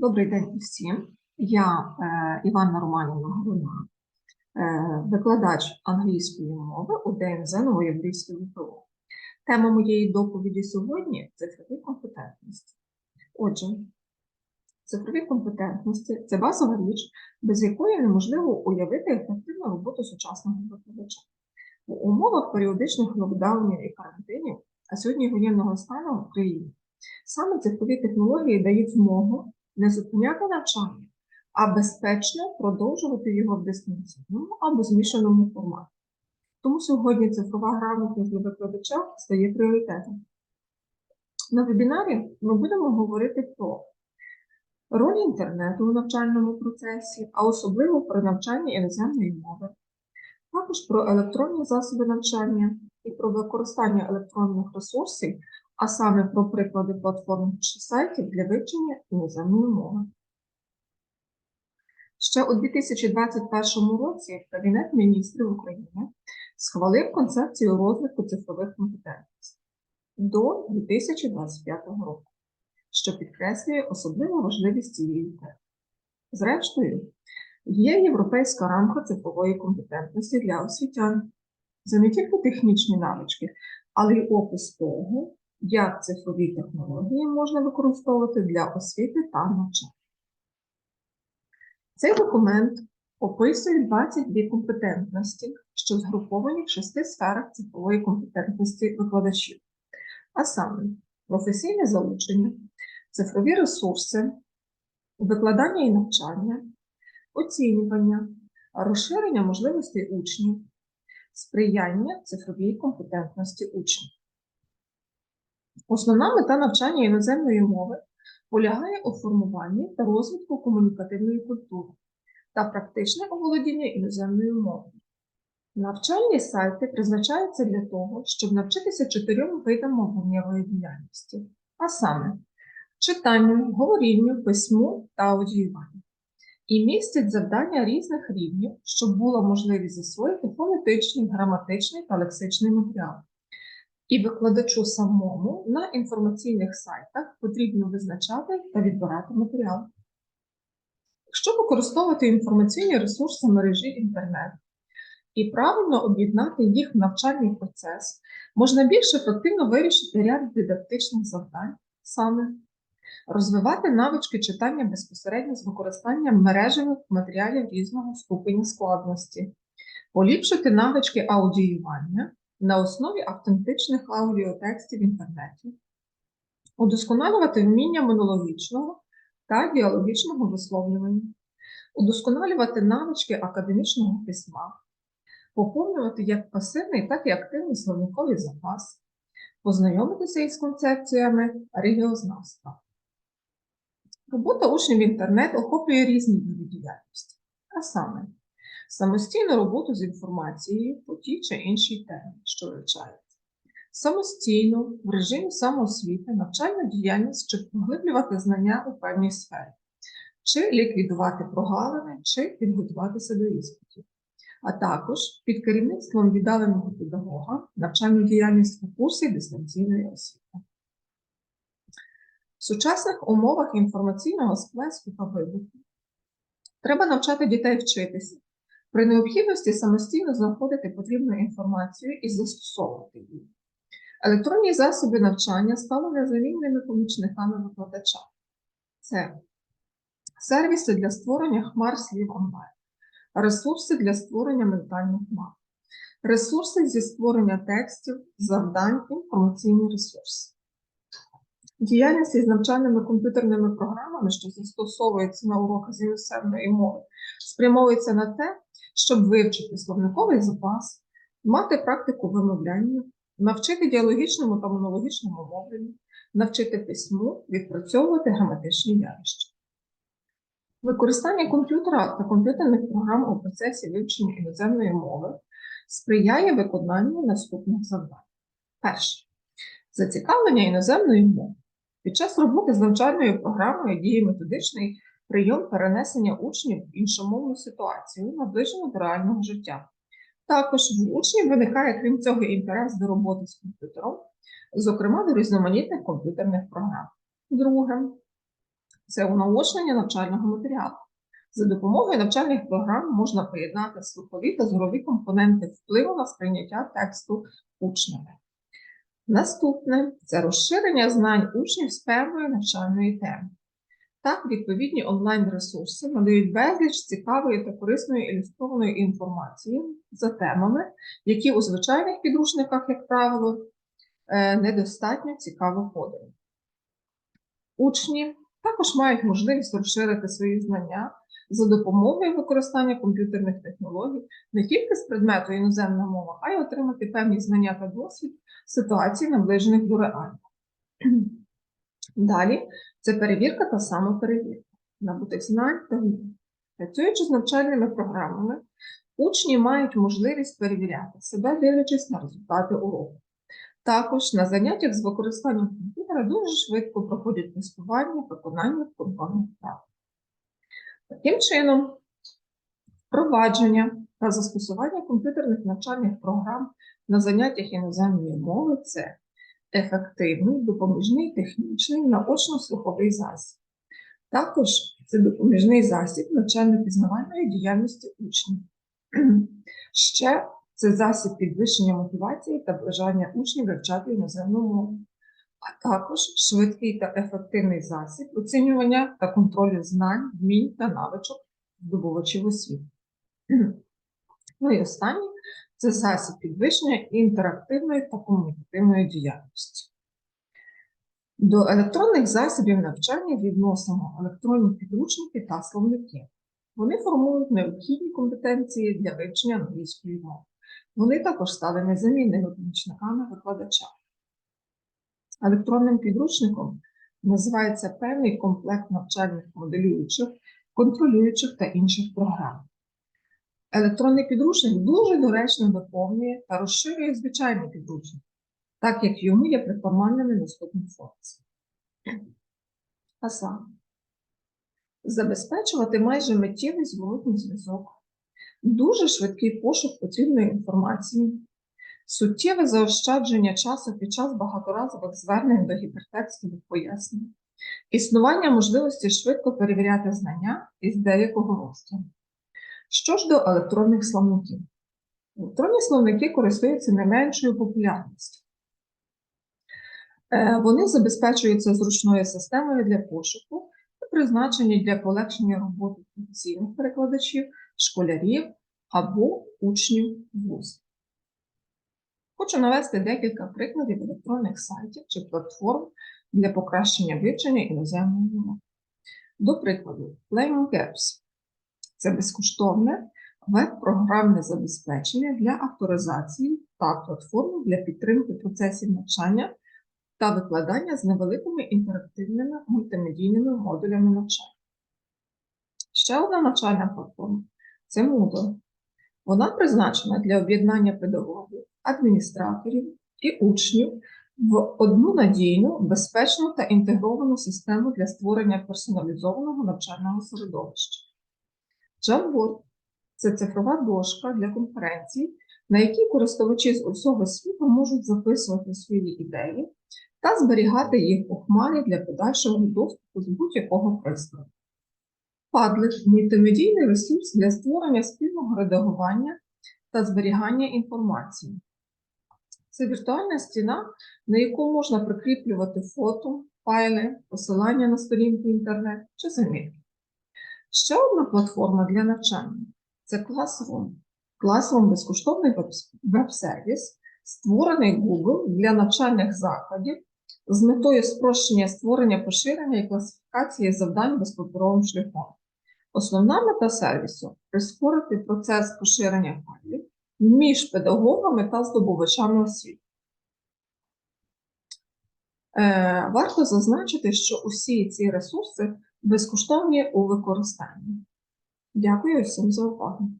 Добрий день всім. Я е, Іванна Романівна Груна, е, викладач англійської мови у ДНЗ Новоєврійської ВПО. Тема моєї доповіді сьогодні цифрові компетентності. Отже, цифрові компетентності це базова річ, без якої неможливо уявити ефективну роботу сучасного викладача. У умовах періодичних локдаунів і карантинів, а сьогодні воєнного стану в Україні, саме цифрові технології дають змогу не зупиняти навчання, а безпечно продовжувати його в дистанційному або змішаному форматі. Тому сьогодні цифрова грамотність для викладача стає пріоритетом. На вебінарі ми будемо говорити про роль інтернету у навчальному процесі, а особливо про навчання іноземної мови, також про електронні засоби навчання і про використання електронних ресурсів, а саме про приклади платформ чи сайтів для вивчення іноземної мови. Ще у 2021 році Кабінет міністрів України схвалив концепцію розвитку цифрових компетентностей до 2025 року, що підкреслює особливу важливість цієї теми. Зрештою, є європейська рамка цифрової компетентності для освітян. Це не тільки технічні навички, але й опис того, як цифрові технології можна використовувати для освіти та навчання. Цей документ описує 22 компетентності, що згруповані в шести сферах цифрової компетентності викладачів, а саме професійне залучення, цифрові ресурси, викладання і навчання, оцінювання, розширення можливостей учнів, сприяння цифровій компетентності учнів. Основна мета навчання іноземної мови полягає у формуванні та розвитку комунікативної культури та практичне оволодіння іноземною мовою. Навчальні сайти призначаються для того, щоб навчитися чотирьом видам мовленнєвої діяльності, а саме читанню, говорінню, письму та аудіюванню. І містять завдання різних рівнів, щоб була можливість засвоїти фонетичний, граматичний та лексичний матеріал. І викладачу самому на інформаційних сайтах потрібно визначати та відбирати матеріал. Якщо використовувати інформаційні ресурси мережі інтернет і правильно об'єднати їх в навчальний процес, можна більш ефективно вирішити ряд дидактичних завдань, саме розвивати навички читання безпосередньо з використанням мережевих матеріалів різного ступеня складності, поліпшити навички аудіювання на основі автентичних аудіотекстів в інтернеті, удосконалювати вміння монологічного та діалогічного висловлювання, удосконалювати навички академічного письма, поповнювати як пасивний, так і активний словниковий запас, познайомитися із концепціями регіознавства. Робота учнів в інтернет охоплює різні види діяльності, а саме самостійну роботу з інформацією по тій чи іншій темі, що вивчається, самостійно в режимі самоосвіти навчальну діяльність, щоб поглиблювати знання у певній сфері, чи ліквідувати прогалини, чи підготуватися до іспитів, а також під керівництвом віддаленого педагога навчальну діяльність у курсі дистанційної освіти. В сучасних умовах інформаційного сплеску та вибуху треба навчати дітей вчитися, при необхідності самостійно знаходити потрібну інформацію і застосовувати її. Електронні засоби навчання стали незамінними помічниками викладача. Це сервіси для створення хмар слів онлайн, ресурси для створення ментальних мап, ресурси зі створення текстів, завдань, інформаційні ресурси. Діяльність із навчальними комп'ютерними програмами, що застосовуються на уроках з іноземної мови, спрямовується на те, щоб вивчити словниковий запас, мати практику вимовляння, навчити діалогічному та монологічному мовленню, навчити письму, відпрацьовувати граматичні явища. Використання комп'ютера та комп'ютерних програм у процесі вивчення іноземної мови сприяє виконанню наступних завдань. Перше. Зацікавлення іноземної мови. Під час роботи з навчальною програмою діє методичний прийом перенесення учнів в іншомовну ситуацію, наближену до реального життя. Також в учнів виникає, крім цього, інтерес до роботи з комп'ютером, зокрема до різноманітних комп'ютерних програм. Друге, це унаочнення навчального матеріалу. За допомогою навчальних програм можна поєднати слухові та зорові компоненти впливу на сприйняття тексту учнями. Наступне це розширення знань учнів з певної навчальної теми. Так, відповідні онлайн-ресурси надають безліч цікавої та корисної ілюстрованої інформації за темами, які у звичайних підручниках, як правило, е, недостатньо цікаво подані. Учні також мають можливість розширити свої знання за допомогою використання комп'ютерних технологій не тільки з предмету іноземна мова, а й отримати певні знання та досвід ситуацій, наближених до реальних. Далі це перевірка та самоперевірка, набутих знань та вмінь. Працюючи з навчальними програмами, учні мають можливість перевіряти себе, дивлячись на результати уроку. Також на заняттях з використанням комп'ютера дуже швидко проходять тестування виконання контрольних вправ. Таким чином, впровадження та застосування комп'ютерних навчальних програм на заняттях іноземної мови це ефективний, допоміжний, технічний, наочно-слуховий засіб. Також це допоміжний засіб навчально-пізнавальної діяльності учнів. Ще це засіб підвищення мотивації та бажання учнів вивчати іноземну мову, а також швидкий та ефективний засіб оцінювання та контролю знань, вмінь та навичок здобувачів освіти. Ну і останнє це засіб підвищення інтерактивної та комунікативної діяльності. До електронних засобів навчання відносимо електронні підручники та словники. Вони формують необхідні компетенції для вивчення англійської мови. Вони також стали незамінними помічниками викладача. Електронним підручником називається певний комплект навчальних моделюючих, контролюючих та інших програм. Електронний підручник дуже доречно доповнює та розширює звичайний підручник, так як йому є притаманними наступні функції. А саме, забезпечувати майже миттєвий зворотній зв'язок, дуже швидкий пошук потрібної інформації, суттєве заощадження часу під час багаторазових звернень до гіпертекстових пояснень, існування можливості швидко перевіряти знання із деякого розділу. Що ж до електронних словників? Електронні словники користуються не меншою популярністю. Е, Вони забезпечуються зручною системою для пошуку та призначені для полегшення роботи професійних перекладачів, школярів або учнів вузів. Хочу навести декілька прикладів електронних сайтів чи платформ для покращення вивчення іноземної мови. До прикладу, Playing Gaps це безкоштовне веб-програмне забезпечення для авторизації та платформи для підтримки процесів навчання та викладання з невеликими інтерактивними мультимедійними модулями навчання. Ще одна навчальна платформа це Moodle. Вона призначена для об'єднання педагогів, адміністраторів і учнів в одну надійну, безпечну та інтегровану систему для створення персоналізованого навчального середовища. Jamboard – це цифрова дошка для конференцій, на якій користувачі з усього світу можуть записувати свої ідеї та зберігати їх у хмарі для подальшого доступу з будь-якого пристрою. Padlet – мультимедійний ресурс для створення спільного редагування та зберігання інформації. Це віртуальна стіна, на яку можна прикріплювати фото, файли, посилання на сторінки інтернету чи замітки. Ще одна платформа для навчання це Classroom. Classroom – безкоштовний веб-сервіс, створений Google для навчальних закладів з метою спрощення створення поширення і класифікації завдань безпаперовим шляхом. Основна мета сервісу прискорити процес поширення файлів між педагогами та здобувачами освіти. Е, Варто зазначити, що усі ці ресурси безкоштовні у використанні. Дякую всім за увагу.